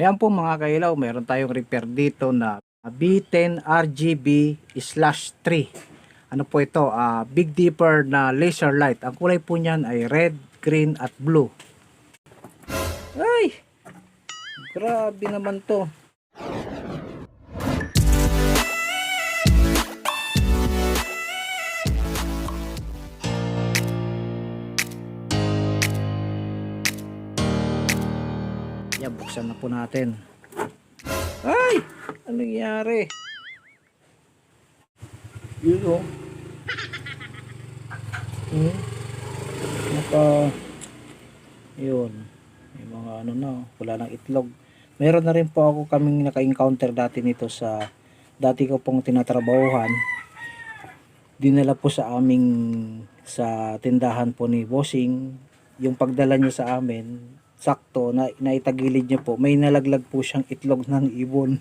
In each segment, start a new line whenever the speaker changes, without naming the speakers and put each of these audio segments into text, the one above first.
Ayan po mga kailaw, meron tayong repair dito na B10 RGB slash 3. Ano po ito? Ah, Big Dipper na laser light. Ang kulay po niyan ay red, green at blue. Ay! Grabe naman to. Buksan na po natin. Ay! Ano nangyari? Yun o. Hmm? Naka... Yun. May mga ano na, oh, wala ng itlog. Meron na rin po ako kaming naka-encounter dati nito sa dati ko pong tinatrabahuhan. Dinala po sa aming sa tindahan po ni Bossing. Yung pagdala niya sa amin, sakto na naitagilid niya po. May nalaglag po siyang itlog ng ibon.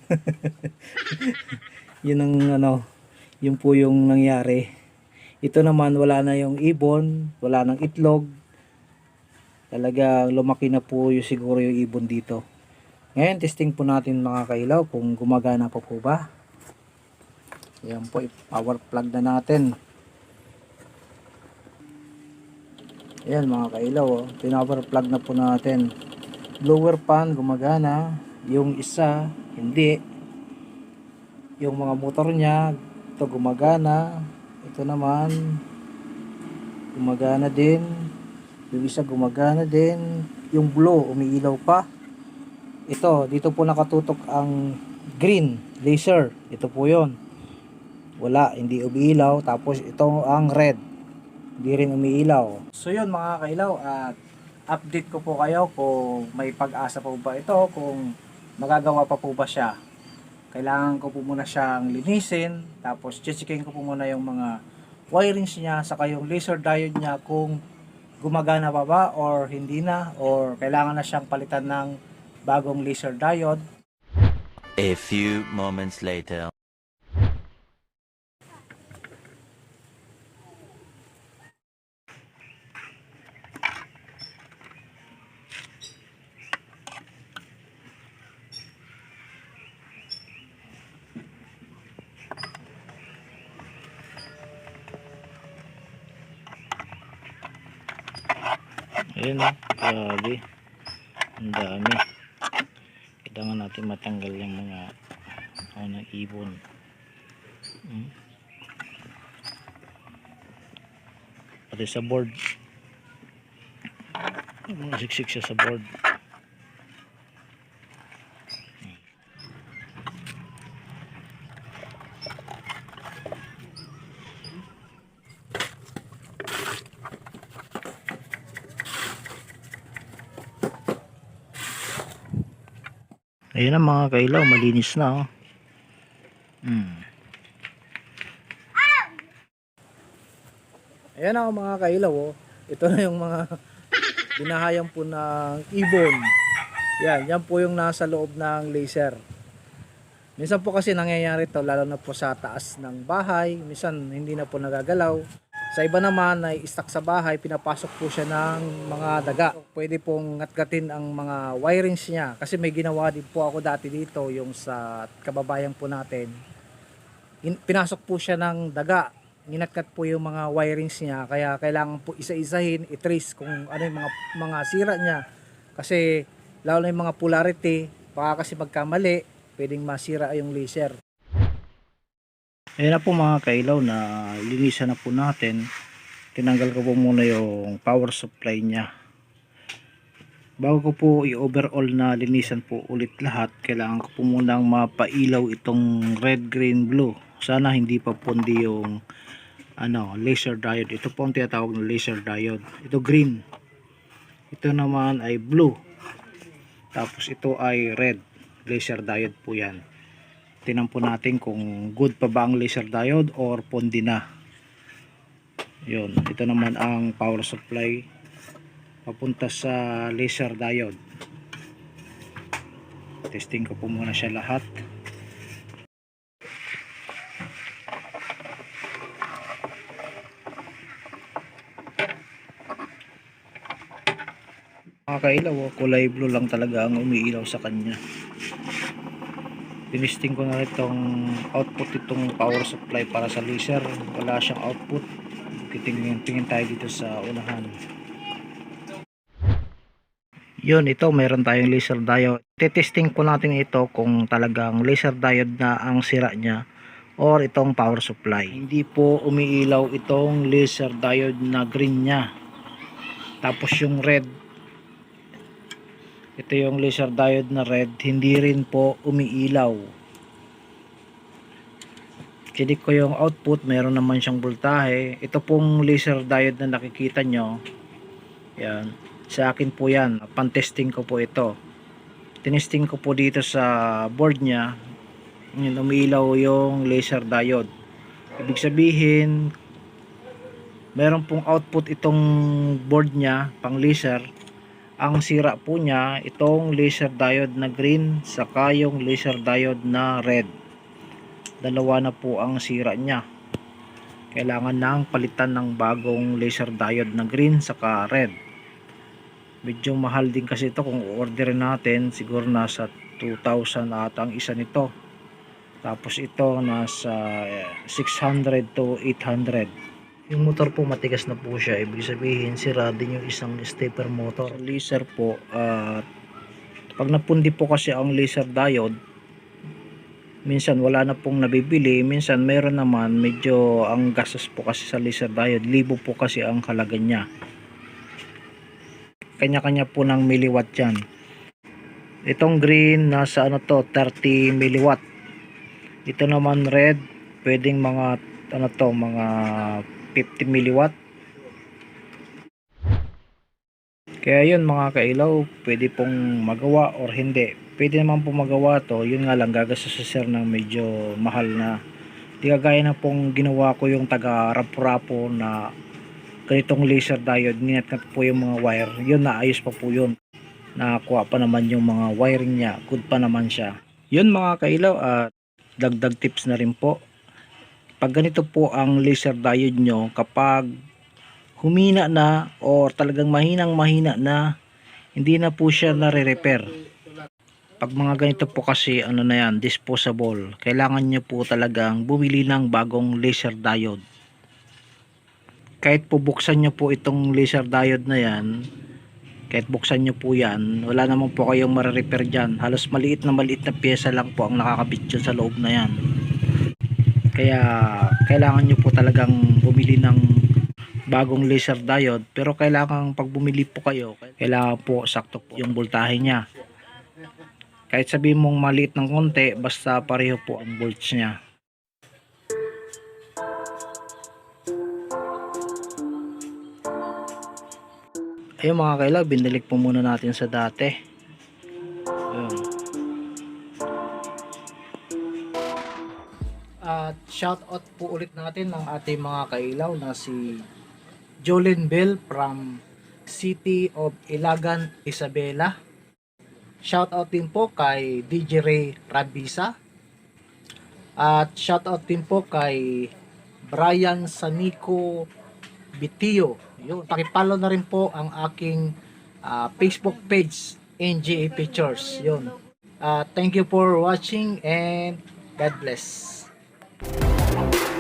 Yun ang ano yun po yung nangyari. Ito naman wala na yung ibon wala nang itlog. Talaga lumaki na po yung siguro yung ibon dito. Ngayon testing po natin mga kailaw kung gumagana pa po ba. Yan po power plug na natin Ayan mga kailaw, oh. pinover plug na po natin. Blower fan gumagana, yung isa hindi. Yung mga motor niya, ito gumagana. Ito naman gumagana din. Yung isa gumagana din. Yung blue umiilaw pa. Ito, dito po nakatutok ang green laser. Ito po 'yon. Wala, hindi umiilaw. Tapos ito ang red hindi rin umiilaw. So yun mga kailaw at update ko po kayo kung may pag-asa po ba ito, kung magagawa pa po ba siya. Kailangan ko po muna siyang linisin, tapos checkin ko po muna yung mga wirings niya, saka yung laser diode niya kung gumagana pa ba or hindi na or kailangan na siyang palitan ng bagong laser diode.
A few moments later.
Ayun oh, grabe. Ang dami. Kailangan natin matanggal yung mga ano ng ibon. Hmm? Pati sa board. Mga siksik siya sa board. Ayun na mga kailaw, malinis na oh. Hmm. Ayan ako mga kailaw oh. Ito na yung mga binahayang po ng ibon. Yan, yan po yung nasa loob ng laser. Minsan po kasi nangyayari to lalo na po sa taas ng bahay. Minsan hindi na po nagagalaw. Sa iba naman ay stuck sa bahay, pinapasok po siya ng mga daga. Pwede pong ngatgatin ang mga wirings niya. Kasi may ginawa din po ako dati dito, yung sa kababayan po natin. In- pinasok po siya ng daga. Ginatkat po yung mga wirings niya. Kaya kailangan po isa-isahin, i-trace kung ano yung mga, mga sira niya. Kasi lalo na yung mga polarity, baka kasi magkamali, pwedeng masira yung laser. Ayan na po mga kailaw na linisan na po natin. Tinanggal ko po muna yung power supply niya. Bago ko po i-overall na linisan po ulit lahat, kailangan ko po munang mapailaw itong red, green, blue. Sana hindi pa pundi yung ano, laser diode. Ito po ang tinatawag na laser diode. Ito green. Ito naman ay blue. Tapos ito ay red. Laser diode po yan tinan po natin kung good pa ba ang laser diode or pondi na. Yun ito naman ang power supply papunta sa laser diode. Testing ko po muna siya lahat. Mga kailaw, oh, kulay blue lang talaga ang umiilaw sa kanya. Tinisting ko na rin itong output itong power supply para sa laser. Wala siyang output. Tingin, tingin tayo dito sa unahan. Yun, ito mayroon tayong laser diode. Tetesting ko natin ito kung talagang laser diode na ang sira niya or itong power supply. Hindi po umiilaw itong laser diode na green niya. Tapos yung red ito yung laser diode na red hindi rin po umiilaw. Kinik ko yung output meron naman siyang voltahe. Ito pong laser diode na nakikita nyo yan sa akin po yan. Pan-testing ko po ito. Tinesting ko po dito sa board nya yun, umiilaw yung laser diode. Ibig sabihin meron pong output itong board nya pang laser ang sira po niya itong laser diode na green saka yung laser diode na red. Dalawa na po ang sira niya. Kailangan nang palitan ng bagong laser diode na green saka red. Medyo mahal din kasi ito kung orderin natin siguro nasa 2,000 ata ang isa nito. Tapos ito nasa eh, 600 to 800 yung motor po matigas na po siya. Ibig sabihin sira din yung isang stepper motor. Laser po at pag napundi po kasi ang laser diode minsan wala na pong nabibili minsan meron naman medyo ang gastos po kasi sa laser diode libo po kasi ang halaga niya kanya-kanya po ng milliwatt yan itong green nasa ano to 30 milliwatt ito naman red pwedeng mga ano to mga 50 milliwatt. Kaya yun mga kailaw pwede pong magawa or hindi. Pwede naman pong magawa to yun nga lang gagastos sa sir ng medyo mahal na. Di kagaya na pong ginawa ko yung taga rapo-rapo na ganitong laser diode ninat po yung mga wire. Yun naayos pa po yun. Nakakuha pa naman yung mga wiring niya. Good pa naman siya. Yun mga kailaw at dagdag tips na rin po pag ganito po ang laser diode nyo kapag humina na or talagang mahinang mahina na hindi na po siya nare-repair. Pag mga ganito po kasi ano na yan disposable kailangan nyo po talagang bumili ng bagong laser diode. Kahit po buksan nyo po itong laser diode na yan kahit buksan nyo po yan wala naman po kayong mare-repair dyan. Halos maliit na maliit na pyesa lang po ang nakakabit sa loob na yan kaya kailangan nyo po talagang bumili ng bagong laser diode. Pero kailangan pag bumili po kayo kailangan po sakto po yung voltahe niya. Kahit sabihin mong maliit ng konti basta pareho po ang volts niya. Ayun mga kailag binalik po muna natin sa dati At shout out po ulit natin ng ating mga kailaw na si Jolene Bell from City of Ilagan, Isabela. Shout out din po kay DJ Ray Rabisa. At shout out din po kay Brian Sanico Bitio. Yun, pakipalo na rin po ang aking ah, Facebook page NGA Pictures. Yun. Ah, thank you for watching and God bless. Thank you.